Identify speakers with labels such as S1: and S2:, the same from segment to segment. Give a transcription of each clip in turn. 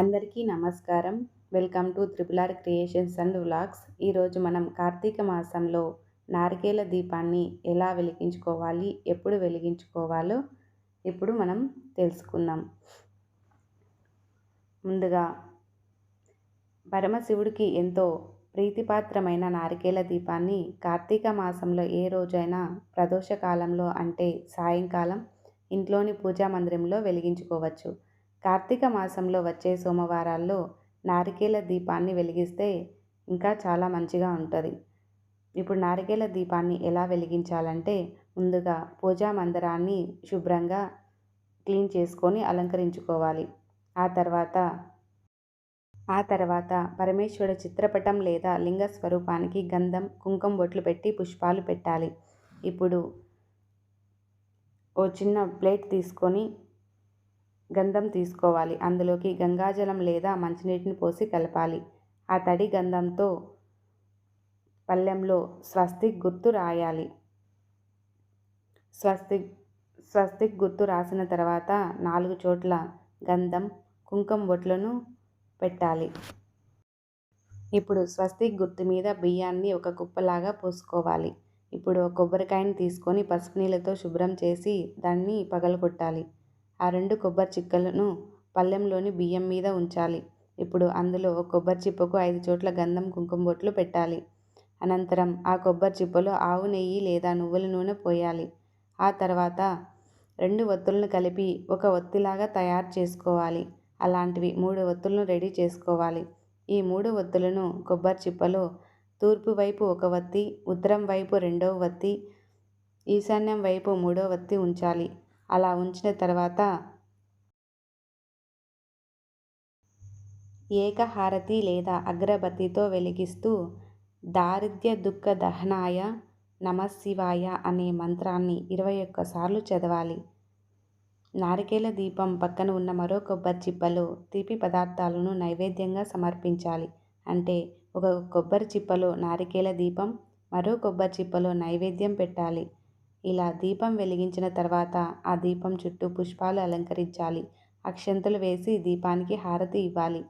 S1: అందరికీ నమస్కారం. Welcome to triple R creations and vlogs. ఈరోజు మనం కార్తీక మాసంలో నారికేల దీపాన్ని ఎలా వెలిగించుకోవాలి ఎప్పుడు వెలిగించుకోవాలో ఇప్పుడు మనం తెలుసుకుందాం. ముందుగా పరమశివుడికి ఎంతో ప్రీతిపాత్రమైన నారికేల దీపాన్ని కార్తీక మాసంలో ఏ రోజైనా ప్రదోష కాలంలో అంటే సాయంకాలం ఇంట్లోని పూజా మందిరంలో వెలిగించుకోవచ్చు. కార్తీక మాసంలో వచ్చే సోమవారాల్లో నారికేల దీపాన్ని వెలిగిస్తే ఇంకా చాలా మంచిగా ఉంటుంది. ఇప్పుడు నారికేల దీపాన్ని ఎలా వెలిగించాలంటే ముందుగా పూజా మందిరాన్ని శుభ్రంగా క్లీన్ చేసుకొని అలంకరించుకోవాలి. ఆ తర్వాత ఆ తర్వాత పరమేశ్వరుడు చిత్రపటం లేదా లింగ స్వరూపానికి గంధం కుంకుమ బొట్లు పెట్టి పుష్పాలు పెట్టాలి. ఇప్పుడు ఓ చిన్న ప్లేట్ తీసుకొని గంధం తీసుకోవాలి. అందులోకి గంగాజలం లేదా మంచినీటిని పోసి కలపాలి. ఆ తడి గంధంతో పళ్ళెంలో స్వస్తిక్ గుర్తు రాయాలి. స్వస్తిక్ స్వస్తిక్ గుర్తు రాసిన తర్వాత నాలుగు చోట్ల గంధం కుంకుమ బొట్లను పెట్టాలి. ఇప్పుడు స్వస్తిక్ గుర్తు మీద బియ్యాన్ని ఒక కుప్పలాగా పోసుకోవాలి. ఇప్పుడు కొబ్బరికాయని తీసుకొని పసుపు నీళ్ళతో శుభ్రం చేసి దాన్ని పగలగొట్టాలి. ఆ రెండు కొబ్బరి చిక్కలను పళ్ళెంలోని బియ్యం మీద ఉంచాలి. ఇప్పుడు అందులో కొబ్బరి చిప్పకు ఐదు చోట్ల గంధం కుంకుమ బొట్లు పెట్టాలి. అనంతరం ఆ కొబ్బరి చిప్పలో ఆవు నెయ్యి లేదా నువ్వుల నూనె పోయాలి. ఆ తర్వాత రెండు ఒత్తులను కలిపి ఒక ఒత్తిలాగా తయారు చేసుకోవాలి. అలాంటివి మూడు ఒత్తులను రెడీ చేసుకోవాలి. ఈ మూడు ఒత్తులను కొబ్బరి చిప్పలో తూర్పు వైపు ఒక వత్తి ఉత్తరం వైపు రెండవ వత్తి ఈశాన్యం వైపు మూడో వత్తి ఉంచాలి. అలా ఉంచిన తర్వాత ఏకహారతి లేదా అగ్రబతితో వెలిగిస్తూ దారిద్ర్య దుఃఖ దహనాయ నమశివాయ అనే మంత్రాన్ని ఇరవై ఒక్కసార్లు చదవాలి. నారికేల దీపం పక్కన ఉన్న మరో కొబ్బరి చిప్పలో తీపి పదార్థాలను నైవేద్యంగా సమర్పించాలి. అంటే ఒక కొబ్బరి చిప్పలో నారికేల దీపం మరో కొబ్బరి చిప్పలో నైవేద్యం పెట్టాలి. ఇలా దీపం వెలిగించిన తర్వాత ఆ దీపం చుట్టూ పుష్పాలు అలంకరించాలి. అక్షంతలు వేసి దీపానికి హారతి ఇవ్వాలి.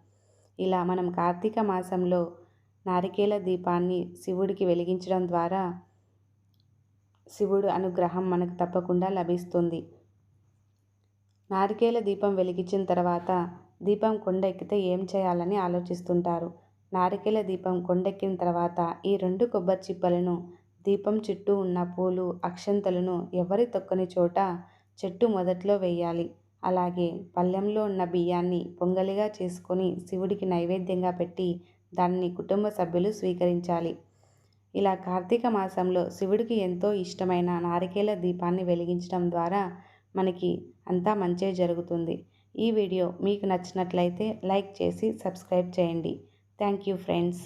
S1: ఇలా మనం కార్తీక మాసంలో నారికేల దీపాన్ని శివుడికి వెలిగించడం ద్వారా శివుడు అనుగ్రహం మనకు తప్పకుండా లభిస్తుంది. నారికేల దీపం వెలిగించిన తర్వాత దీపం కొండెక్కితే ఏం చేయాలని ఆలోచిస్తుంటారు? నారికేల దీపం కొండెక్కిన తర్వాత ఈ రెండు కొబ్బరి చిప్పలను దీపం చుట్టూ ఉన్న పూలు అక్షంతలను ఎవరి తొక్కని చోట చెట్టు మొదట్లో వేయాలి. అలాగే పళ్ళెంలో ఉన్న బియ్యాన్ని పొంగలిగా చేసుకొని శివుడికి నైవేద్యంగా పెట్టి దాన్ని కుటుంబ సభ్యులు స్వీకరించాలి. ఇలా కార్తీక మాసంలో శివుడికి ఎంతో ఇష్టమైన నారికేల దీపాన్ని వెలిగించడం ద్వారా మనకి అంతా మంచే జరుగుతుంది. ఈ వీడియో మీకు నచ్చినట్లయితే లైక్ చేసి సబ్స్క్రైబ్ చేయండి. Thank you friends.